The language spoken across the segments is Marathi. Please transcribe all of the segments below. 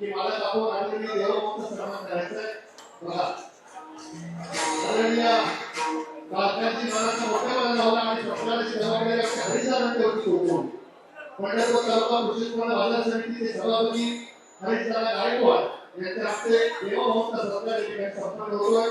की मला दाखवून आलेली देवभक्त सन्मान करायचंय. बघा. आदरणीय काकांची मनाचा मोठा मान लावला आणि स्वप्नाची जबाबदारी आपल्या हरिदारांनी होती सोडून पंढरपूर तालुका कृषी उत्पन्न बाजार समितीचे सभापती हरिदारा गायकवाड यांच्या हस्ते देवभक्त सत्कार ठिकाणी संपन्न होतोय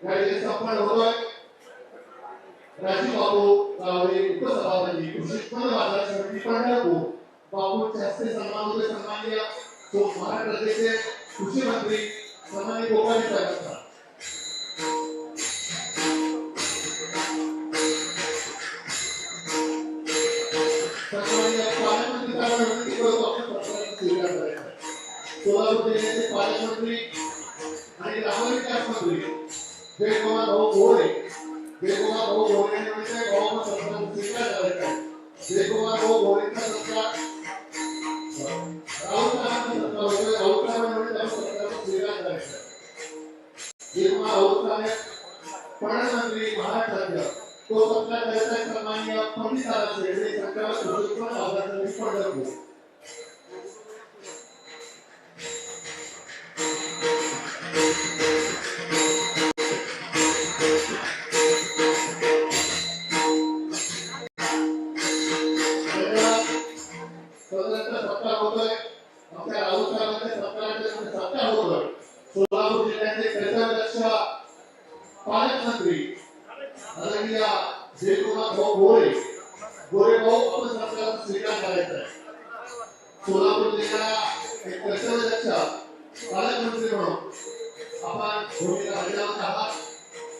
Gracias, Juan Godoy. राजीव बाबू गावडे उपसभापती कृषी उत्पन्न बाजार समिती पंढरपूर बाबूंच्या हस्ते सन्मान होतोय सन्माननीय तो महाराष्ट्राचे कृषी मंत्री सन्माननीय गोपाल साहेबांचा सन्माननीय पालकमंत्री साहेबांना विनंती करतो आपण सत्काराचा स्वीकार करायचा सोलापूर जिल्ह्याचे पालकमंत्री आणि ग्रामविकास मंत्री जयकुमार भाऊ गोरे जयकुमार भाऊ गोरेंचा सत्कार राऊतांचा म्हणजे त्या सत्काराचा स्वीकार करायचा महाराष्ट्राच्या तो सत्कार करायचा आहे सन्माननीय पंडित शेडे सरकार पंढरपूर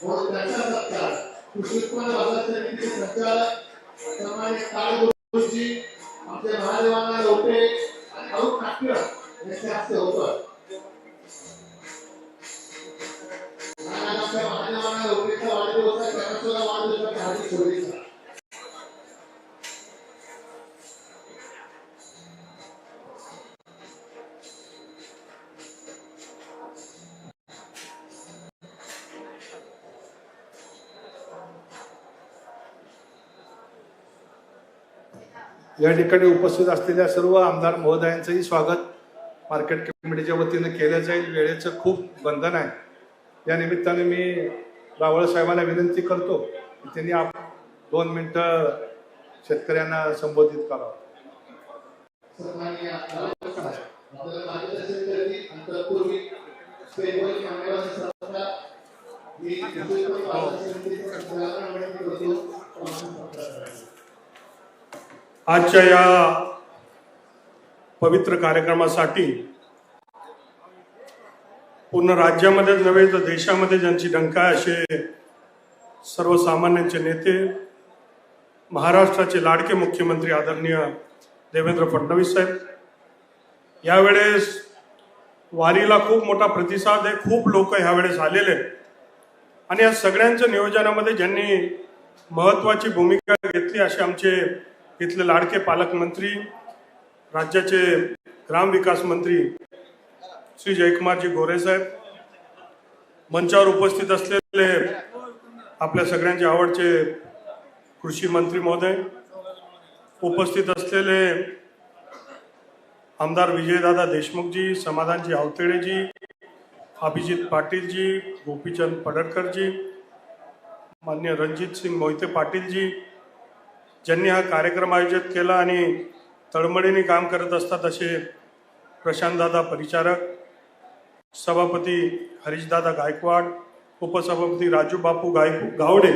म्हणून त्यांचा सत्कार कृषी उत्पन्न बाजार समितीचे संचालक महादेवांना लोटे आणि अरुण नाट्य यांच्या हस्ते होतं. या ठिकाणी उपस्थित असलेल्या सर्व आमदार महोदयांचंही स्वागत मार्केट कमिटीच्या वतीनं केलं जाईल. वेळेचं खूप बंधन आहे. या निमित्ताने मी रावळ साहेबांना विनंती करतो की त्यांनी आप दोन मिनटं शेतकऱ्यांना संबोधित करावं सन्माननीय राऊत साहेब, आपल्याला मार्गदर्शन करतील आणि तत्पूर्वी स्टेजवरील मान्यवरांचे सत्कार मी कृषी उत्पन्न बाजार समितीचे संचालकांना विनंती करतो प्रमाण पत्र करायला. आजच्या या पवित्र कार्यक्रमासाठी पूर्ण राज्यामध्येच नव्हे तर देशामध्ये ज्यांची डंका आहे असे सर्वसामान्यांचे नेते महाराष्ट्राचे लाडके मुख्यमंत्री आदरणीय देवेंद्र फडणवीस साहेब यावेळेस वारीला खूप मोठा प्रतिसाद आहे खूप लोक ह्यावेळेस आलेले आहेत. आणि या सगळ्यांच्या नियोजनामध्ये ज्यांनी महत्वाची भूमिका घेतली असे आमचे इथले लाडके पालकमंत्री राज्याचे ग्रामविकास मंत्री श्री जयकुमारजी गोरे साहेब मंचावर उपस्थित असलेले आपल्या सगळ्यांचे आवडचे कृषी मंत्री महोदय उपस्थित असलेले आमदार विजयदादा देशमुखजी समाधानजी आवतेडेजी अभिजित पाटीलजी गोपीचंद पडळकरजी मान्य रणजित सिंग मोहिते पाटीलजी ज्यांनी हा कार्यक्रम आयोजित केला आणि तळमळीने काम करत असतात असे प्रशांतदादा परिचारक सभापती हरीशदादा गायकवाड उपसभापती राजू बापू गाय गावडे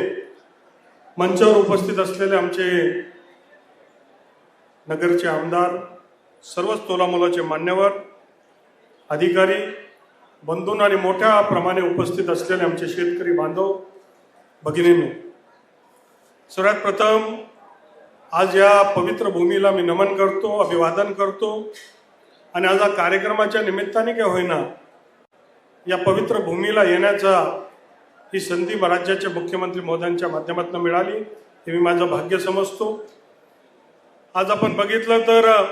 मंचावर उपस्थित असलेले आमचे नगरचे आमदार सर्वच तोलामोलाचे मान्यवर अधिकारी बंधून आणि मोठ्या प्रमाणे उपस्थित असलेले आमचे शेतकरी बांधव भगिनींनी. सर्वात प्रथम आज या पवित्र भूमीला मी नमन करतो अभिवादन करतो. आणि आज या कार्यक्रमाच्या निमित्ताने काय होईना या पवित्र भूमीला येण्याचा ही संधी राज्याचे मुख्यमंत्री मोदयांच्या माध्यमातून मिळाली हे मी माझं भाग्य समजतो. आज आपण बघितलं तर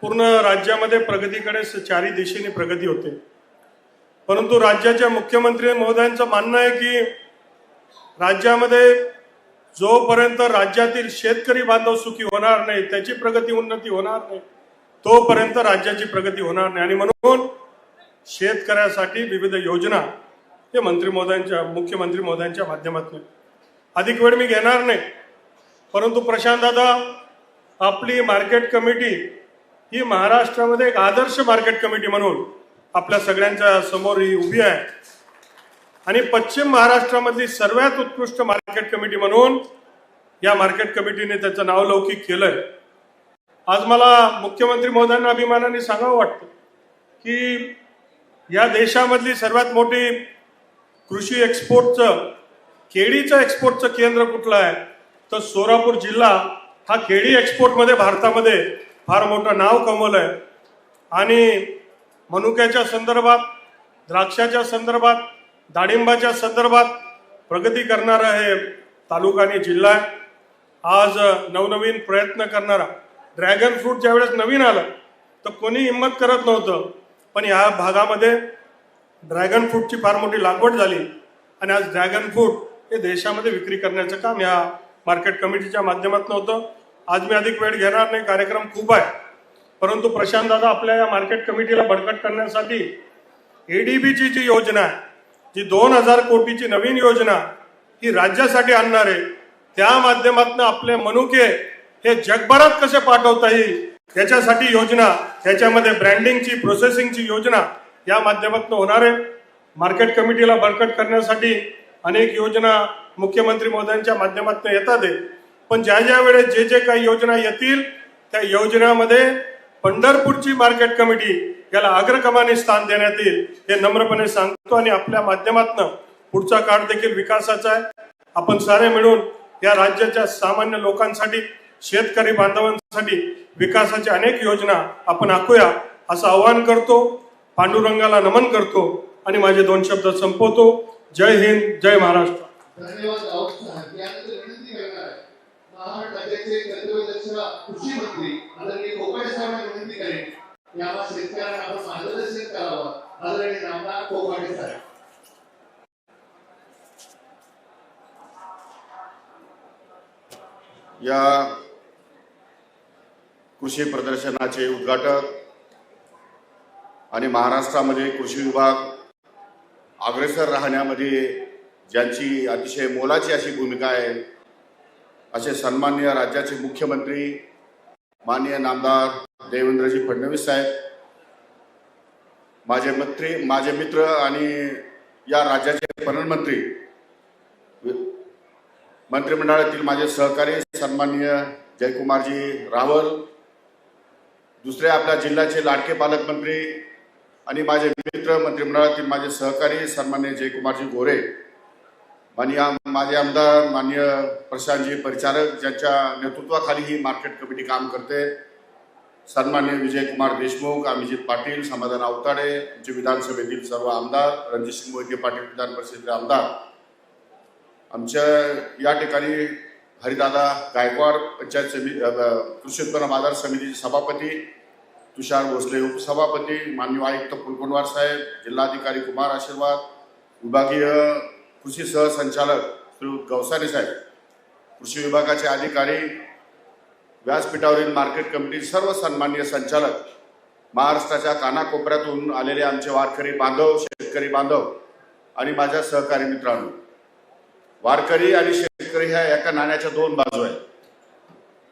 पूर्ण राज्यामध्ये प्रगतीकडे स- चारी दिशेने प्रगती होते. परंतु राज्याच्या मुख्यमंत्री महोदयांचं मानणं आहे की राज्यामध्ये जोपर्यंत राज्यातील शेतकरी बांधव सुखी होणार नाही त्याची प्रगती उन्नती होणार नाही तोपर्यंत राज्याची प्रगती होणार नाही. आणि म्हणून शेतकऱ्यासाठी विविध योजना हे मंत्री महोदयांच्या मुख्यमंत्री महोदयांच्या माध्यमातून. अधिक वेळ मी घेणार नाही. परंतु प्रशांत दादा आपली मार्केट कमिटी ही महाराष्ट्रामध्ये एक आदर्श मार्केट कमिटी म्हणून आपल्या सगळ्यांच्या समोर ही उभी आहे. आणि पश्चिम महाराष्ट्रामधली सर्वात उत्कृष्ट मार्केट कमिटी म्हणून या मार्केट कमिटीने त्याचं नाव लौकिक केलंय. आज मला मुख्यमंत्री महोदयांना अभिमानाने सांगावं वाटतं की या देशामधली सर्वात मोठी कृषी एक्सपोर्टचं केळीचं एक्सपोर्टचं केंद्र कुठलं आहे? तर सोलापूर जिल्हा हा केळी एक्सपोर्टमध्ये भारतामध्ये फार मोठं नाव कमवलं आहे आणि मनुक्याच्या संदर्भात द्राक्षाच्या संदर्भात डाळिंबाच्या संदर्भात प्रगती करणारा हे तालुका आणि जिल्हा. आहे आज नवनवीन प्रयत्न करणारा ड्रॅगन फ्रूट ज्यावेळेस नवीन आलं तर कोणी हिंमत करत नव्हतं. पण या भागामध्ये ड्रॅगन फ्रूटची फार मोठी लागवड झाली आणि आज ड्रॅगन फ्रूट हे देशामध्ये विक्री करण्याचं काम ह्या मार्केट कमिटीच्या माध्यमातून होतं. आज मी अधिक वेळ घेणार नाही कार्यक्रम खूप आहे. परंतु प्रशांत दादा आपल्या या मार्केट कमिटीला बळकट करण्यासाठी एडीबीची जी योजना आहे ही दोन हजार कोटीची नवीन योजना ही राज्यासाठी आणणार आहे त्या माध्यमातून आपले मनुके हे जगभरात कसे पाठवता येईल त्याच्यासाठी योजना त्याच्यामध्ये ब्रँडिंगची प्रोसेसिंगची योजना या माध्यमातून होणार आहे. मार्केट कमिटीला बळकट करण्यासाठी अनेक योजना मुख्यमंत्री महोदयांच्या माध्यमातून येतात आहे. पण ज्या ज्या वेळेस जे जे काही योजना येतील त्या योजनामध्ये पंढरपूरची मार्केट कमिटी याला अग्रक्रमाने स्थान देण्यात येईल हे नम्रपणे सांगतो आणि आपल्या माध्यमातून पुढचा काळ देखील विकासाचा आहे. आपण सारे मिळून या राज्याच्या सामान्य लोकांसाठी शेतकरी बांधवांसाठी विकासाच्या अनेक योजना आपण आखूया असं आवाहन करतो. पांडुरंगाला नमन करतो आणि माझे दोन शब्द संपवतो. जय हिंद जय महाराष्ट्र धन्यवाद राऊत साहेब यानंतर विनंती करणार आहे महाराष्ट्र राज्याचे कर्तव्यदक्ष कृषी मंत्री आदरणीय कोकाटे साहेबांना विनंती करेन की याला शेतकऱ्यांना आपण मार्गदर्शन करावं. आदरणीय नामदार कोकाटे साहेब. या कृषी प्रदर्शनाचे उद्घाटक आणि महाराष्ट्रामध्ये कृषी विभाग अग्रेसर राहण्यामध्ये ज्यांची अतिशय मोलाची अशी भूमिका आहे असे सन्मान्य राज्याचे मुख्यमंत्री माननीय नामदार देवेंद्रजी फडणवीस साहेब माझे मंत्री माझे मित्र आणि या राज्याचे प्रधानमंत्री मंत्रिमंडळातील माझे सहकारी सन्माननीय जयकुमारजी रावल दुसरे आपल्या जिल्ह्याचे लाडके पालकमंत्री आणि माझे मित्र मंत्रिमंडळातील माझे सहकारी सन्मान्य जयकुमारजी गोरे माननीय माझे आमदार माननीय प्रशांतजी परिचारक ज्यांच्या नेतृत्वाखाली ही मार्केट कमिटी काम करते. सन्मान्य विजयकुमार देशमुख अभिजित पाटील समाधान आवताडे आमचे विधानसभेतील सर्व आमदार रणजितसिंह मोहिते पाटील विधान परिषदेचे आमदार. आमच्या या ठिकाणी हरिदादा गायकवाड पंचायत समिती कृषी उत्पन्न बाजार समितीचे सभापती तुषार भोसले उपसभापती माननीय आयुक्त फुलकोणवार साहेब जिल्हाधिकारी कुमार आशीर्वाद विभागीय कृषी सहसंचालक श्री गवसाने साहेब कृषी विभागाचे अधिकारी व्यासपीठावरील मार्केट कमिटी सर्व सन्मान्य संचालक महाराष्ट्राच्या कानाकोपऱ्यातून आलेले आमचे वारकरी बांधव शेतकरी बांधव आणि माझ्या सहकारी मित्रांनो. वारकरी आणि शेतकरी ह्या एका नाण्याच्या दोन बाजू आहेत.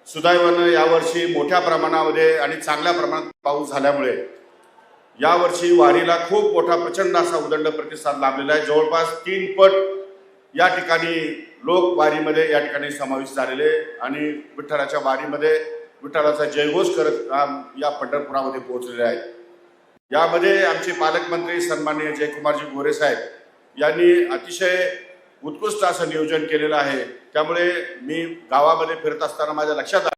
सुदैवानं यावर्षी मोठ्या प्रमाणामध्ये आणि चांगल्या प्रमाणात पाऊस झाल्यामुळे यावर्षी वारीला खूप मोठा प्रचंड असा उदंड प्रतिसाद लाभलेला आहे. जवळपास तीन पट या ठिकाणी लोक वारीमध्ये या ठिकाणी समाविष्ट झालेले आणि विठ्ठलाच्या वारीमध्ये विठ्ठलाचा जयघोष करत या पंढरपुरामध्ये पोहोचलेले आहेत. यामध्ये आमचे पालकमंत्री सन्माननीय जयकुमारजी गोरे साहेब यांनी अतिशय उत्कृष्ट असं नियोजन केलेलं आहे. त्यामुळे मी गावामध्ये फिरत असताना माझ्या लक्षात आलं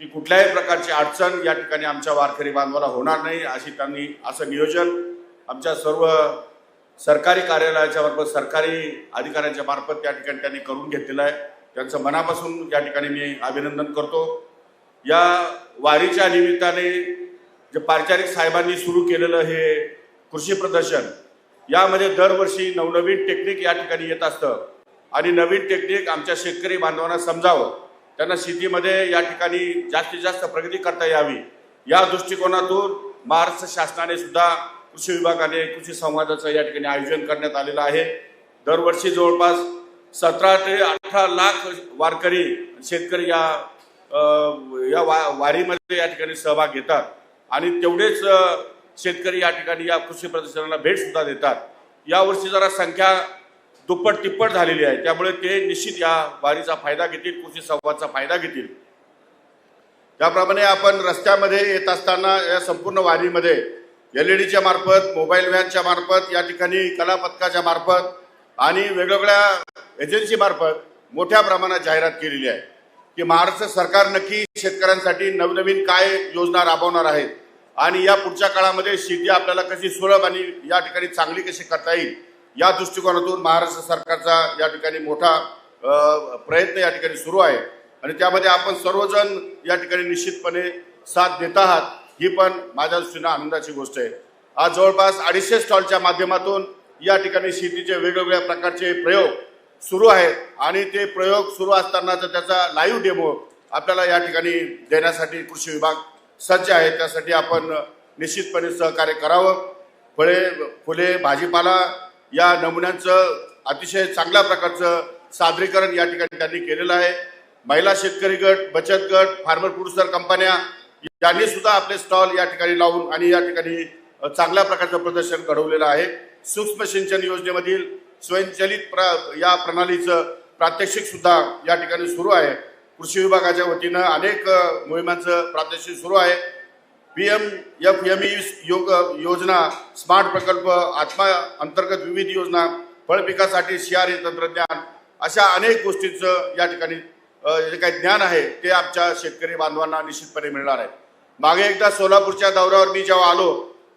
की कुठल्याही प्रकारची अडचण या ठिकाणी आमच्या वारकरी बांधवाला होणार नाही अशी त्यांनी असं नियोजन आमच्या सर्व सरकारी कार्यालयाच्या मार्फत सरकारी अधिकाऱ्यांच्या मार्फत त्या ठिकाणी त्यांनी करून घेतलेलं आहे. त्यांचं मनापासून या ठिकाणी मी अभिनंदन करतो. या वारीच्या निमित्ताने जे पारचारिक साहेबांनी सुरू केलेलं हे कृषी प्रदर्शन यामध्ये दरवर्षी नवनवीन टेक्निक या ठिकाणी येत असतं. आणि नवीन टेक्निक आमच्या शेतकरी बांधवांना समजावं. त्यांना शेतीमध्ये या ठिकाणी जास्तीत जास्त प्रगती करता यावी. या दृष्टिकोनातून महाराष्ट्र शासनाने सुद्धा कृषी विभागाने कृषी संवादाचं या ठिकाणी आयोजन करण्यात आलेलं आहे. दरवर्षी जवळपास सतरा ते अठरा लाख वारकरी शेतकरी या या वा वारीमध्ये या ठिकाणी सहभाग घेतात. आणि तेवढेच शेतकरी या ठिकाणी या कृषी प्रदर्शनाला भेट सुद्धा देतात. यावर्षी जरा संख्या दुप्पट तिप्पट झालेली आहे. त्यामुळे ते निश्चित या वारीचा फायदा घेतील कृषी संवादचा फायदा घेतील. त्याप्रमाणे आपण रस्त्यामध्ये येत असताना या संपूर्ण वारीमध्ये एल ई डीच्या मार्फत मोबाईल व्हॅनच्या मार्फत या ठिकाणी कला पथकाच्या मार्फत आणि वेगवेगळ्या एजन्सीमार्फत मोठ्या प्रमाणात जाहिरात केलेली आहे की महाराष्ट्र सरकार नक्की शेतकऱ्यांसाठी नवनवीन काय योजना राबवणार आहेत आणि या पुढच्या काळामध्ये शेती आपल्याला कशी सुलभ आणि या ठिकाणी चांगली कशी करता येईल या दृष्टिकोनातून महाराष्ट्र सरकारचा या ठिकाणी मोठा प्रयत्न या ठिकाणी सुरू आहे. आणि त्यामध्ये आपण सर्वजण या ठिकाणी निश्चितपणे साथ देत आहात ही पण माझ्या दृष्टीनं आनंदाची गोष्ट आहे. आज जवळपास अडीचशे स्टॉलच्या माध्यमातून या ठिकाणी शेतीचे वेगवेगळ्या प्रकारचे प्रयोग सुरू आहेत. आणि ते प्रयोग सुरू असतानाचा त्याचा लाईव्ह डेमो आपल्याला या ठिकाणी देण्यासाठी कृषी विभाग सज्ज आहे. त्यासाठी आपण निश्चितपणे सहकार्य करावं. फळे फुले भाजीपाला या नमुन्यांचं अतिशय चांगल्या प्रकारचं सादरीकरण या ठिकाणी त्यांनी केलेलं आहे. महिला शेतकरी गट बचत गट फार्मर प्रोड्युसर कंपन्या यांनी सुद्धा आपले स्टॉल या ठिकाणी लावून आणि या ठिकाणी चांगल्या प्रकारचं प्रदर्शन घडवलेलं आहे. सूक्ष्म सिंचन योजनेमधील स्वयंचलित प्र या प्रणालीचं प्रात्यक्षिक सुद्धा या ठिकाणी सुरू आहे. कृषी विभागाच्या वतीनं अनेक मोहिमांचं प्रात्यक्षिक सुरू आहे. P M F M E योग योजना स्मार्ट प्रकल्प आत्मा अंतर्गत विविध योजना फळ पिकासाठी शियारी तंत्रज्ञान अशा अनेक गोष्टींचं या ठिकाणी जे काही ज्ञान आहे ते आमच्या शेतकरी बांधवांना निश्चितपणे मिळणार आहे. मागे एकदा सोलापूरच्या दौऱ्यावर मी जेव्हा आलो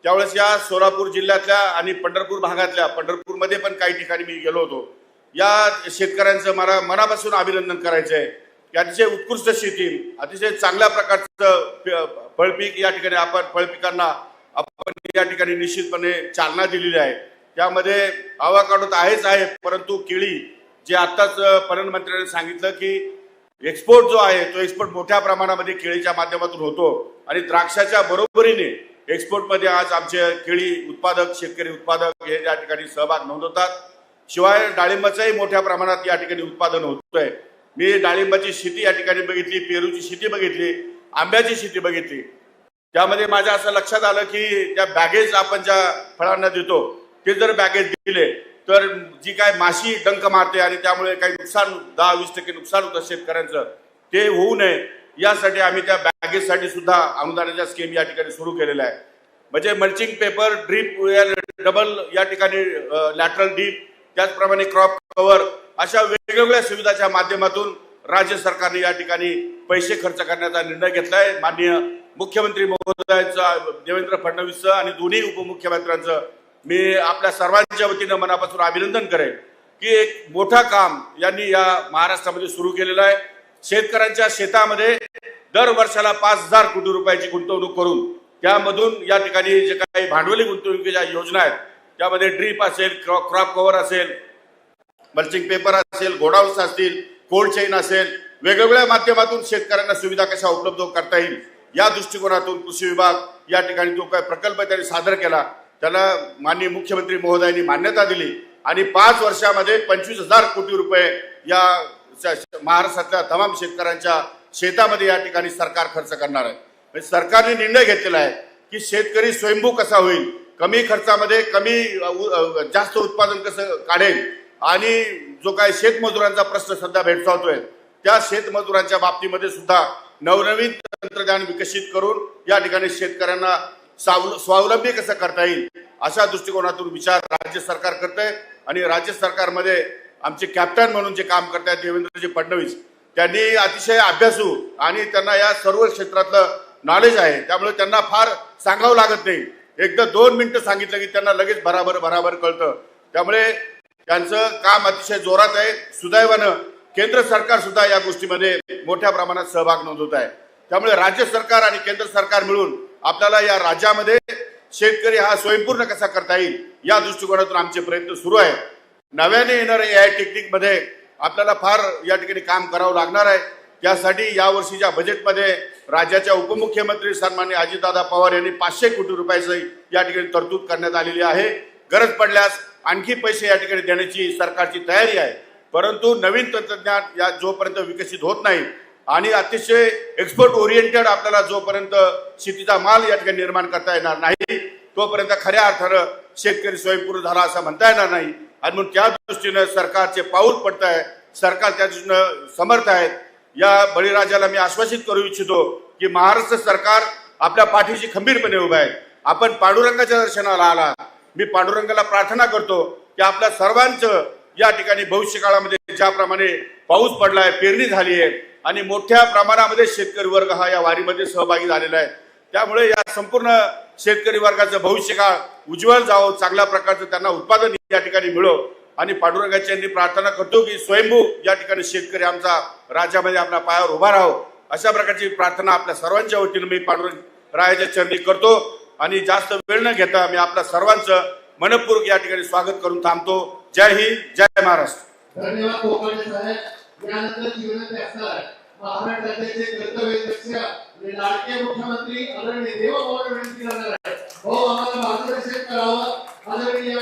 त्यावेळेस या सोलापूर जिल्ह्यातल्या आणि पंढरपूर भागातल्या पंढरपूरमध्ये पण काही ठिकाणी मी गेलो होतो. या शेतकऱ्यांचं मला मनापासून अभिनंदन करायचं आहे की अतिशय उत्कृष्ट शेती अतिशय चांगल्या प्रकारचं फळपीक या ठिकाणी आपण फळपिकांना आपण या ठिकाणी निश्चितपणे चालना दिलेली आहे. त्यामध्ये आवाकाडो तर आहेच आहे परंतु केळी जे आत्ताच प्रधानमंत्र्यांनी सांगितलं की एक्सपोर्ट जो आहे तो एक्सपोर्ट मोठ्या प्रमाणामध्ये केळीच्या माध्यमातून होतो. आणि द्राक्षाच्या बरोबरीने एक्सपोर्टमध्ये आज आमचे केळी उत्पादक शेतकरी उत्पादक हे या ठिकाणी सहभाग नोंदवतात. शिवाय डाळिंबाचंही मोठ्या प्रमाणात या ठिकाणी उत्पादन होतंय. मी डाळिंबाची शेती या ठिकाणी बघितली पेरूची शेती बघितली आंब्याची शेती बघितली. त्यामध्ये माझ्या असं लक्षात आलं की त्या बॅगेज आपण ज्या फळांना देतो ते जर बॅगेज दिले तर जी काय माशी डंक मारते आणि त्यामुळे काही नुकसान दहा वीस टक्के नुकसान होतं शेतकऱ्यांचं ते होऊ नये. यासाठी आम्ही त्या बॅगेजसाठी सुद्धा अनुदानाच्या स्कीम या ठिकाणी सुरू केलेल्या आहे म्हणजे मल्चिंग पेपर ड्रीप डबल या ठिकाणी लॅटरल डीप त्याचप्रमाणे क्रॉप कव्हर अशा वेगवेगळ्या सुविधाच्या माध्यमातून राज्य सरकारने या ठिकाणी पैसे खर्च करण्याचा निर्णय घेतलाय. माननीय मुख्यमंत्री महोदयांचं देवेंद्र फडणवीसचं आणि दोन्ही उपमुख्यमंत्र्यांचं मी आपल्या सर्वांच्या वतीनं मनापासून अभिनंदन करेन की एक मोठा काम यांनी या महाराष्ट्रामध्ये सुरू केलेलं आहे. शेतकऱ्यांच्या शेतामध्ये दर वर्षाला पाच हजार कोटी रुपयाची गुंतवणूक करून त्यामधून या ठिकाणी जे काही भांडवली गुंतवणुकीच्या योजना आहेत त्यामध्ये ड्रीप असेल क्रॉप क्रॉप कव्हर असेल मल्चिंग पेपर असेल गोडाऊन्स असतील कोल्ड चेन असेल वेगवेगळ्या माध्यमातून शेतकऱ्यांना सुविधा कशा उपलब्ध करता येईल या दृष्टिकोनातून कृषी विभाग या ठिकाणी जो काय प्रकल्प त्यांनी सादर केला. त्याला माननीय मुख्यमंत्री महोदयांनी मान्यता दिली आणि पाच वर्षामध्ये पंचवीस हजार कोटी रुपये या महाराष्ट्रातल्या तमाम शेतकऱ्यांच्या शेतामध्ये या ठिकाणी सरकार खर्च करणार आहे. म्हणजे सरकारने निर्णय घेतलेला आहे की शेतकरी स्वयंभू कसा होईल कमी खर्चामध्ये कमी उ- जास्त उत्पादन कसं काढेल? आणि जो काय शेतमजुरांचा प्रश्न सध्या भेडसावतोय त्या शेतमजुरांच्या बाबतीमध्ये सुद्धा नवनवीन तंत्रज्ञान विकसित करून या ठिकाणी शेतकऱ्यांना सावल- स्वावलंबी कसं करता येईल अशा दृष्टिकोनातून विचार राज्य सरकार करतंय. आणि राज्य सरकारमध्ये आमचे कॅप्टन म्हणून जे काम करतायत देवेंद्रजी फडणवीस त्यांनी अतिशय अभ्यासू आणि त्यांना या सर्व क्षेत्रातलं नॉलेज आहे. त्यामुळे त्यांना फार सांगावं लागत नाही. एकदा दोन मिनिटं सांगितलं की त्यांना लगेच भराभर भराभर कळतं. त्यामुळे त्यांचं काम अतिशय जोरात आहे. सुदैवानं केंद्र सरकार सुद्धा या गोष्टीमध्ये मोठ्या प्रमाणात सहभाग नोंदवत आहे. त्यामुळे राज्य सरकार आणि केंद्र सरकार मिळून आपल्याला या राज्यामध्ये शेतकरी हा स्वयंपूर्ण कसा करता येईल या दृष्टिकोनातून आमचे प्रयत्न सुरू आहे नव्याने येणाऱ्या ए आय टेक्निकमध्ये आपल्याला फार या ठिकाणी काम करावं लागणार आहे. त्यासाठी या वर्षीच्या बजेटमध्ये राज्याच्या उपमुख्यमंत्री सन्मान्य अजितदादा पवार यांनी पाचशे कोटी रुपयाचं या ठिकाणी तरतूद करण्यात आलेली आहे. गरज पडल्यास आणखी पैसे या ठिकाणी देण्याची सरकारची तयारी आहे. परंतु नवीन तंत्रज्ञान या जोपर्यंत विकसित होत नाही आणि अतिशय एक्सपोर्ट ओरिएंटेड आपल्याला जोपर्यंत शेतीचा माल या ठिकाणी निर्माण करता येणार नाही तोपर्यंत खऱ्या अर्थानं शेतकरी स्वयंपूर्ण झाला असं म्हणता येणार नाही. आणि म्हणून त्या दृष्टीनं सरकारचे पाऊल पडत आहे सरकार त्या दृष्टीनं समर्थ आहेत. या बळीराजाला मी आश्वासित करू इच्छितो की महाराष्ट्र सरकार आपल्या पाठीशी खंबीरपणे उभं आहे. आपण पांडुरंगाच्या दर्शनाला आला. मी पांडुरंगाला प्रार्थना करतो की आपल्या सर्वांचं या ठिकाणी भविष्य काळामध्ये ज्याप्रमाणे पाऊस पडलाय पेरणी झाली आहे आणि मोठ्या प्रमाणामध्ये शेतकरी वर्ग हा या वारीमध्ये सहभागी झालेला आहे. त्यामुळे या संपूर्ण शेतकरी वर्गाचं भविष्य काळ उज्ज्वल जावं चांगल्या प्रकारचं त्यांना उत्पादन या ठिकाणी मिळो. आणि पांडुरंगाची यांनी प्रार्थना करतो की स्वयंभू या ठिकाणी शेतकरी आमचा राज्यामध्ये आपल्या पायावर उभा राहो. अशा प्रकारची प्रार्थना आपल्या सर्वांच्या वतीनं मी पांडुरंग रायाच्या चरणी करतो. आणि जास्त वेळ न घेता मी आपल्या सर्वांचं मनपूर्वक या ठिकाणी स्वागत करून थांबतो. जय हिंद जय महाराष्ट्र. धन्यवाद लाडके मुख्यमंत्री आदरणीय विनंती करणार आहे. हो आम्हाला मार्गदर्शन करावं. आदरणीय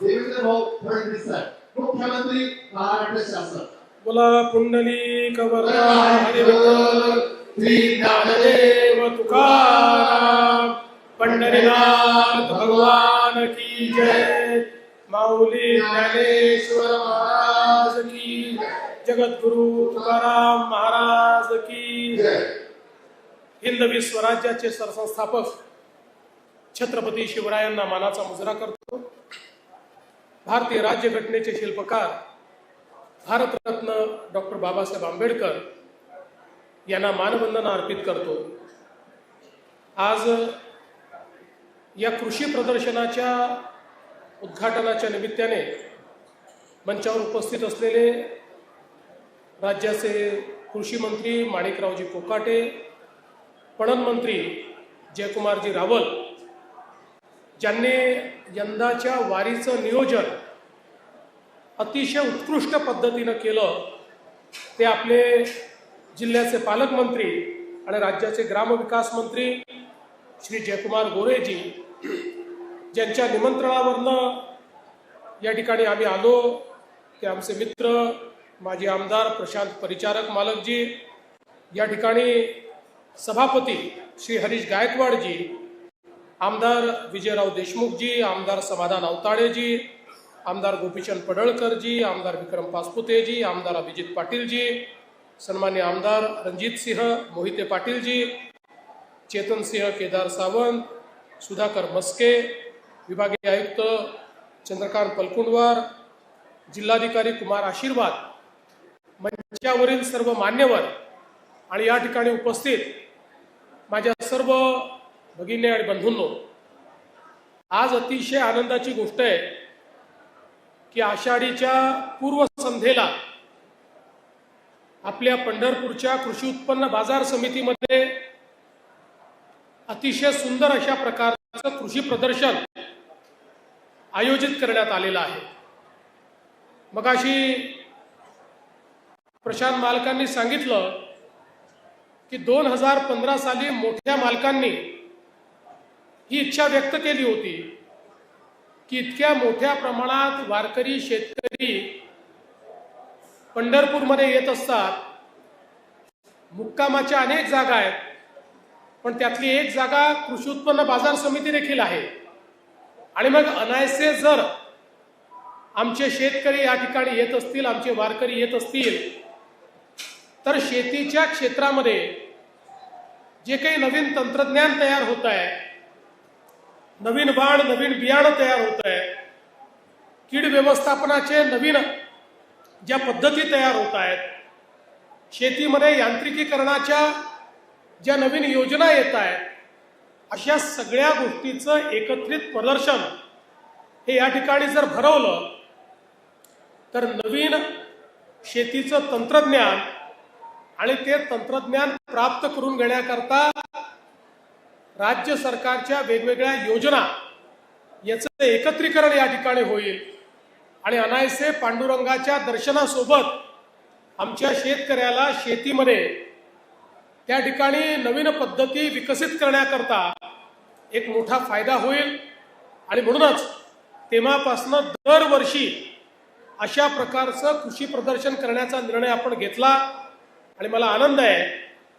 देवेंद्र भाऊ फडणवीस साहेब मुख्यमंत्री महाराष्ट्र शासन बोला पुंडली कवरदा तुकाराम पंढरीनाथ भगवान की जय माऊली ज्ञानेश्वर महाराज की जगद्गुरु तुकाराम महाराज की हिंद हिंदवी स्वराज्याचे सरसंस्थापक छत्रपती शिवरायांना मानाचा मुजरा करतो भारतीय राज्यघटनेचे शिल्पकार भारतरत्न डॉक्टर बाबासाहेब आंबेडकर यांना मानवंदना अर्पित करतो. आज या कृषी प्रदर्शनाच्या उद्घाटनाच्या निमित्ताने मंचावर उपस्थित असलेले राज्याचे कृषी मंत्री माणिकरावजी कोकाटे पणन मंत्री जयकुमारजी रावल ज्यांनी यंदाच्या वारीचं नियोजन अतिशय उत्कृष्ट पद्धतीनं केलं ते आपले जिल्ह्याचे पालकमंत्री आणि राज्याचे ग्रामविकास मंत्री श्री जयकुमार गोरेजी ज्यांच्या निमंत्रणावरनं या ठिकाणी आम्ही आलो. ते आमचे मित्र माजी आमदार प्रशांत परिचारक मालकजी या ठिकाणी सभापती श्री हरीश गायकवाडजी आमदार विजयराव देशमुखजी आमदार समाधान अवताडेजी आमदार गोपीचंद पडळकरजी आमदार विक्रम पासपुतेजी आमदार अभिजित पाटीलजी सन्मान्य आमदार रणजित सिंह मोहिते पाटीलजी चेतन सिंह केदार सावंत सुधाकर मस्के विभागीय आयुक्त चंद्रकांत पलकुंडवार जिल्हाधिकारी कुमार आशीर्वाद मंचावरील सर्व मान्यवर आणि या ठिकाणी उपस्थित माझ्या सर्व भगिनी आणि बंधूंनो आज अतिशय आनंदाची गोष्ट आहे की आषाढीच्या पूर्वसंध्येला आपल्या पंढरपूरच्या कृषी उत्पन्न बाजार समितीमध्ये अतिशय सुंदर अशा प्रकारचं कृषी प्रदर्शन आयोजित करण्यात आलेलं आहे. मगाशी प्रशांत मालकांनी सांगितलं की दोन हजार पंधरा साली मोठ्या मालकांनी ही इच्छा व्यक्त केली होती की इतक्या मोठ्या प्रमाणात वारकरी शेतकरी पंढरपूरमध्ये येत असतात. मुक्कामाच्या अनेक जागा आहेत पण त्यातली एक जागा कृषी उत्पन्न बाजार समिती देखील आहे. आणि मग अनायसे जर आमचे शेतकरी या ठिकाणी येत असतील आमचे वारकरी येत असतील तर शेतीच्या क्षेत्रामध्ये जे काही नवीन तंत्रज्ञान तयार होत आहे नवीन बाण नवीन बियाणं तयार होत आहे. कीड व्यवस्थापनाचे नवीन ज्या पद्धती तयार होत आहेत शेतीमध्ये यांत्रिकीकरणाच्या ज्या नवीन योजना येत आहेत अशा सगळ्या गोष्टीचं एकत्रित प्रदर्शन हे या ठिकाणी जर भरवलं तर नवीन शेतीचं तंत्रज्ञान आणि ते तंत्रज्ञान प्राप्त करून घेण्याकरता राज्य सरकारच्या वेगवेगळ्या योजना याचं एकत्रीकरण या ठिकाणी होईल. आणि अनायसे पांडुरंगाच्या दर्शनासोबत आमच्या शेतकऱ्याला शेतीमध्ये त्या ठिकाणी नवीन पद्धती विकसित करण्याकरता एक मोठा फायदा होईल. आणि म्हणूनच तेव्हापासनं दरवर्षी अशा प्रकारचं कृषी प्रदर्शन करण्याचा निर्णय आपण घेतला. आणि मला आनंद आहे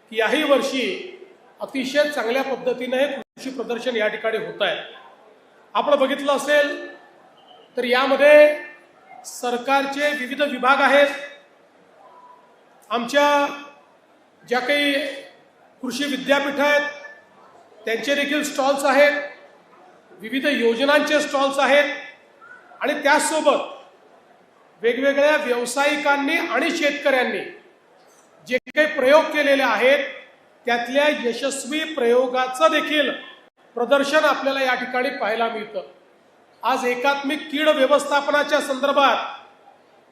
की याही वर्षी अतिशय चांगल्या पद्धतीने हे कृषी प्रदर्शन या ठिकाणी होत आहे. आपण बघितलं असेल तर यामध्ये सरकारचे विविध विभाग आहेत. आमच्या ज्या काही कृषी विद्यापीठ आहेत त्यांचे देखील स्टॉल्स आहेत. विविध योजनांचे स्टॉल्स आहेत. आणि त्याचसोबत वेगवेगळ्या व्यावसायिकांनी आणि शेतकऱ्यांनी जे काही प्रयोग केलेले आहेत त्यातल्या यशस्वी प्रयोगाचं देखील प्रदर्शन आपल्याला या ठिकाणी पाहायला मिळतं. आज एकात्मिक कीड व्यवस्थापनाच्या संदर्भात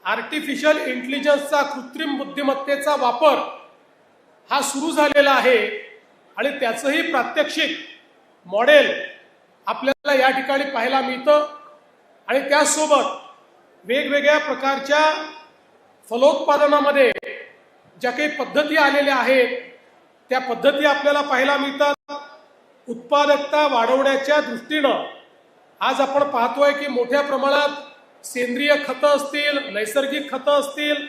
आर्टिफिशियल इंटेलिजन्सचा कृत्रिम बुद्धिमत्तेचा वापर हा सुरू झालेला आहे आणि त्याचंही प्रात्यक्षिक मॉडेल आपल्याला या ठिकाणी पाहायला मिळतं. आणि त्याचसोबत वेगवेगळ्या प्रकारच्या फलोत्पादनामध्ये ज्या काही पद्धती आलेल्या आहेत त्या पद्धती आपल्याला पाहायला मिळतात. उत्पादकता वाढवण्याच्या दृष्टीनं आज आपण पाहतोय की मोठ्या प्रमाणात सेंद्रिय खतं असतील नैसर्गिक खतं असतील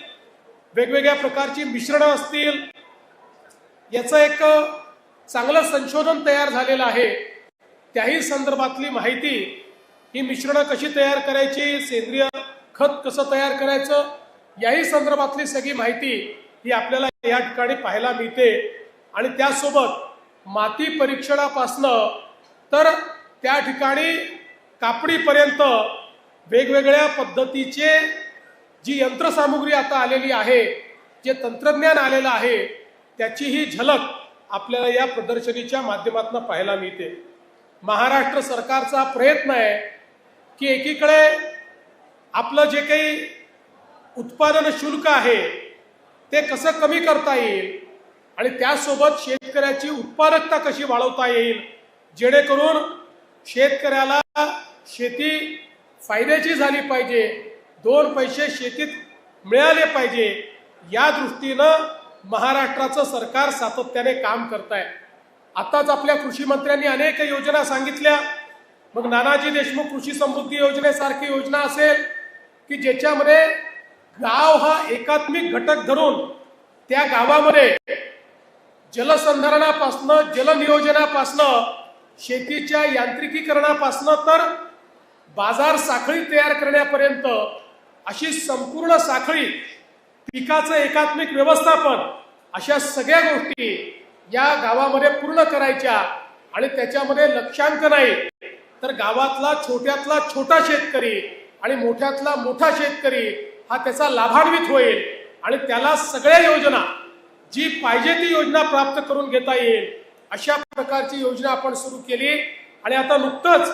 वेगवेगळ्या प्रकारची मिश्रणं असतील. याचं एक चांगलं संशोधन तयार झालेलं आहे. त्याही संदर्भातली माहिती ही मिश्रणं कशी तयार करायची सेंद्रिय खत कसं तयार करायचं याही संदर्भातली सगळी माहिती ही आपल्याला या ठिकाणी पाहायला मिळते. आणि त्यासोबत माती परीक्षणापासनं तर त्या ठिकाणी कापणीपर्यंत वेगवेगळ्या पद्धतीचे जी यंत्रसामुग्री आता आलेली आहे जे तंत्रज्ञान आलेलं आहे त्याची ही झलक आपल्याला या प्रदर्शनीच्या माध्यमातून पाहायला मिळते. महाराष्ट्र सरकारचा प्रयत्न आहे की एकीकडे आपलं जे काही उत्पादन शुल्क आहे ते कसं कमी करता येईल आणि त्यासोबत शेतकऱ्याची उत्पादकता कशी वाढवता येईल? जेणेकरून शेतकऱ्याला शेती फायद्याची झाली पाहिजे दोन पैसे शेतीत मिळाले पाहिजे या दृष्टीनं महाराष्ट्राचं सरकार सातत्याने काम करत आहे आताच आपल्या कृषी मंत्र्यांनी अनेक योजना सांगितल्या. मग नानाजी देशमुख कृषी समृद्धी योजनेसारखी योजना असेल की ज्याच्यामध्ये गाव हा एकात्मिक घटक धरून त्या गावामध्ये जलसंधारणापासनं जलनियोजनापासनं शेतीच्या यांत्रिकीकरणापासनं तर बाजार साखळी तयार करण्यापर्यंत अशी संपूर्ण साखळी पिकाचं एकात्मिक व्यवस्थापन अशा सगळ्या गोष्टी या गावामध्ये पूर्ण करायच्या आणि त्याच्यामध्ये लक्षांक नाही तर गावातला छोट्यातला छोटा शेतकरी आणि मोठ्यातला मोठा शेतकरी हा त्याचा लाभान्वित होईल आणि त्याला सगळ्या योजना जी पाहिजे ती योजना प्राप्त करून घेता येईल अशा प्रकारची योजना आपण सुरू केली. आणि आता नुकतंच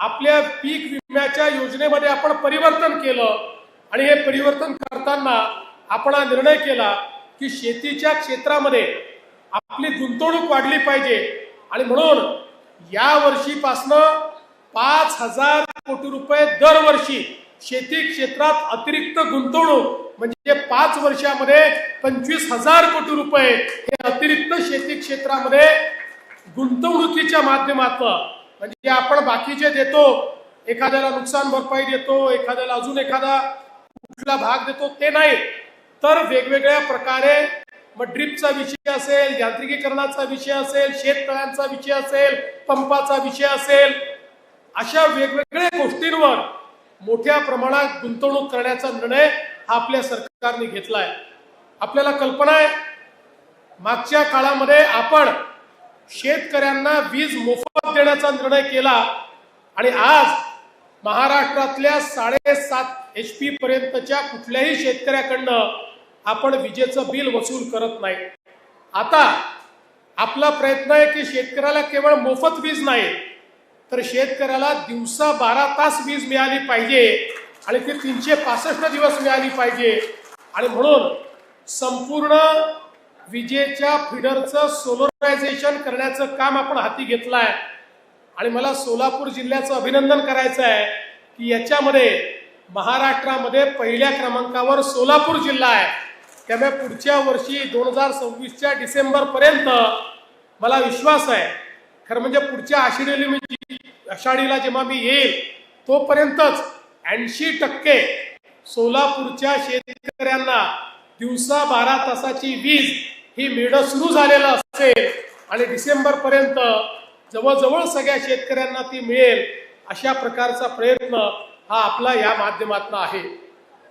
आपल्या पीक विम्याच्या योजनेमध्ये आपण परिवर्तन केलं. आणि हे परिवर्तन करताना आपण हा निर्णय केला की शेतीच्या क्षेत्रामध्ये आपली गुंतवणूक वाढली पाहिजे. आणि म्हणून या वर्षीपासनं पाच हजार कोटी रुपये दरवर्षी शेती क्षेत्रात अतिरिक्त गुंतवणूक म्हणजे पाच वर्षामध्ये पंचवीस हजार कोटी रुपये हे अतिरिक्त शेती क्षेत्रामध्ये गुंतवणुकीच्या माध्यमातून म्हणजे आपण बाकीचे देतो एखाद्याला नुकसान भरपाई देतो एखाद्याला अजून एखादा कुठला भाग देतो ते नाही. तर वेगवेगळ्या प्रकारे मग ड्रिपचा विषय असेल यांत्रिकीकरणाचा विषय असेल शेततळ्यांचा विषय असेल पंपाचा विषय असेल अशा वेगवेगळ्या गोष्टींवर मोठ्या प्रमाणात गुंतवणूक करण्याचा निर्णय हा आपल्या सरकारने घेतला आहे आपल्याला कल्पना आहे मागच्या काळामध्ये आपण शेतकऱ्यांना वीज मोफत देण्याचा निर्णय केला आणि आज महाराष्ट्रातल्या साडेसात एच पी पर्यंतच्या कुठल्याही शेतकऱ्याकडनं आपण विजेचं बिल वसूल करत नाही. आता आपला प्रयत्न आहे की शेतकऱ्याला केवळ मोफत वीज नाही तर शेतकऱ्याला दिवसा बारा तास वीज मिळाली पाहिजे आणि ती तीनशे पासष्ट दिवस मिळाली पाहिजे. आणि म्हणून संपूर्ण विजेच्या फिडरचं सोलरायझेशन करण्याचं काम आपण हाती घेतलं आहे आणि मला सोलापूर जिल्ह्याचं अभिनंदन करायचं आहे की याच्यामध्ये महाराष्ट्रामध्ये पहिल्या क्रमांकावर सोलापूर जिल्हा आहे. त्यामुळे पुढच्या वर्षी दोन हजार सव्वीसच्या डिसेंबरपर्यंत मला विश्वास आहे खरं म्हणजे पुढच्या आषाढीला म्हणजे आषाढीला जेव्हा मी येईल तोपर्यंतच ऐंशी टक्के सोलापूरच्या शेतकऱ्यांना दिवसा बारा तासाची वीज ही मिळणं सुरू झालेलं असेल आणि डिसेंबर पर्यंत जवळजवळ सगळ्या शेतकऱ्यांना ती मिळेल अशा प्रकारचा प्रयत्न हा आपला या माध्यमातून आहे.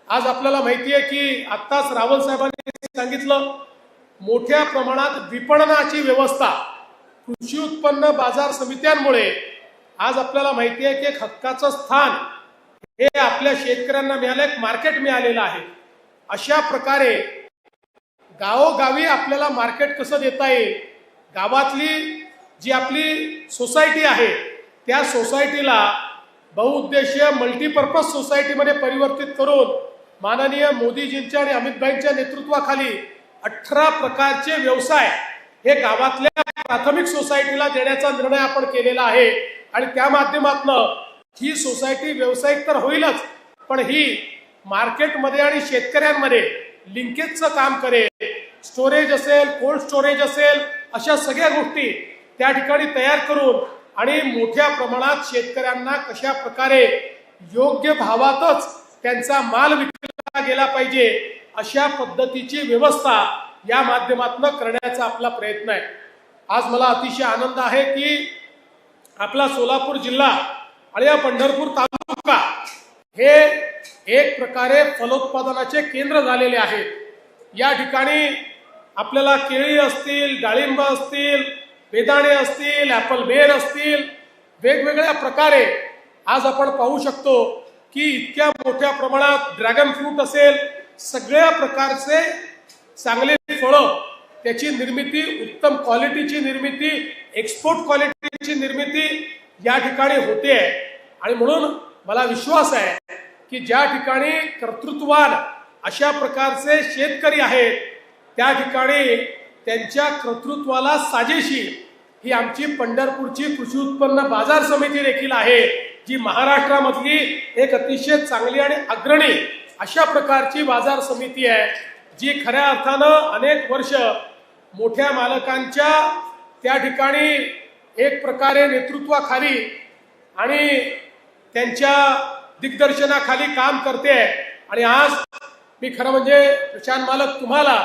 आज आपल्याला माहिती आहे की आत्ताच रावल साहेबांनी सांगितलं मोठ्या प्रमाणात विपणनाची व्यवस्था कृषी उत्पन्न बाजार समित्यांमुळे आज आपल्याला माहिती आहे की एक हक्काचं स्थान हे आपल्या शेतकऱ्यांना मिळालं एक मार्केट मिळालेलं आहे. अशा प्रकारे गावोगावी आपल्याला मार्केट कसं देता येईल? गावातली जी आपली सोसायटी आहे त्या सोसायटीला बहुउद्देशीय मल्टीपर्पज सोसायटीमध्ये परिवर्तित करून माननीय मोदीजींच्या आणि अमितभाईंच्या नेतृत्वाखाली अठरा प्रकारचे व्यवसाय हे गावातल्या प्राथमिक सोसायटीला देण्याचा निर्णय आपण केलेला आहे. आणि त्या माध्यमातनं ही सोसायटी व्यावसायिक तर होईलच पण ही मार्केटमध्ये आणि शेतकऱ्यांमध्ये लिंकेजचं काम करेल. स्टोरेज असेल कोल्ड स्टोरेज असेल अशा सगळ्या गोष्टी त्या ठिकाणी तयार करून आणि मोठ्या प्रमाणात शेतकऱ्यांना कशा प्रकारे योग्य भावातच त्यांचा माल विकला गेला पाहिजे अशा पद्धतीची व्यवस्था या माध्यमातून करण्याचा आपला प्रयत्न आहे. आज मला अतिशय आनंद आहे की आपला सोलापूर जिल्हा आणि या पंढरपूर तालुका हे एक प्रकारे फलोत्पादनाचे केंद्र झालेले आहे या ठिकाणी आपल्याला केळी असतील डाळिंब असतील बेदाणे असतील ॲपल बेर असतील वेगवेगळ्या प्रकारे आज आपण पाहू शकतो की इतक्या मोठ्या प्रमाणात ड्रॅगन फ्रूट असेल सगळ्या प्रकारचे चांगले फळं त्याची निर्मिती उत्तम क्वालिटीची निर्मिती एक्सपोर्ट क्वालिटीची निर्मिती या ठिकाणी होते. आहे आणि म्हणून मला विश्वास आहे की ज्या ठिकाणी कर्तृत्वान अशा प्रकारचे शेतकरी आहेत त्या ठिकाणी त्यांच्या कर्तृत्वाला साजेशी ही आमची पंढरपूरची कृषी उत्पन्न बाजार समिती देखील आहे जी महाराष्ट्रामधली एक अतिशय चांगली आणि अग्रणी अशा प्रकारची बाजार समिती आहे जी खऱ्या अर्थानं अनेक वर्ष मोठ्या मालकांच्या त्या ठिकाणी एक प्रकारे नेतृत्वाखाली आणि त्यांच्या दिग्दर्शनाखाली काम करते. आणि आज मी खरं म्हणजे प्रशांत मालक तुम्हाला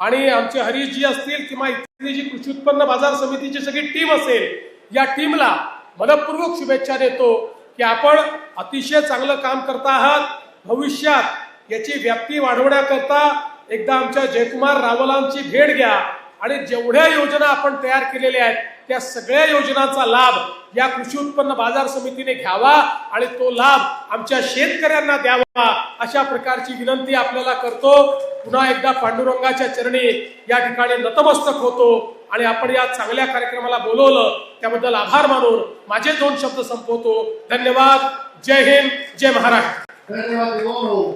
आणि आमचे हरीशजी असतील किंवा इथली जी कृषी उत्पन्न बाजार समितीची सगळी टीम असेल या टीमला मनपूर्वक शुभेच्छा देतो की आपण अतिशय चांगलं काम करता आहात. भविष्यात याची व्याप्ती वाढवण्याकरता एकदा आमच्या जयकुमार रावलांची भेट घ्या. आणि जेवढ्या योजना आपण तयार केलेल्या आहेत त्या सगळ्या योजनांचा लाभ या कृषी उत्पन्न बाजार समितीने घ्यावा आणि तो लाभ आमच्या शेतकऱ्यांना द्यावा अशा प्रकारची विनंती आपल्याला करतो. पुन्हा एकदा पांडुरंगाच्या चरणी या ठिकाणी नतमस्तक होतो आणि आपण या चांगल्या कार्यक्रमाला बोलवलं त्याबद्दल आभार मानून माझे दोन शब्द संपवतो. धन्यवाद. जय हिंद. जय महाराष्ट्र. धन्यवाद. हो, हो.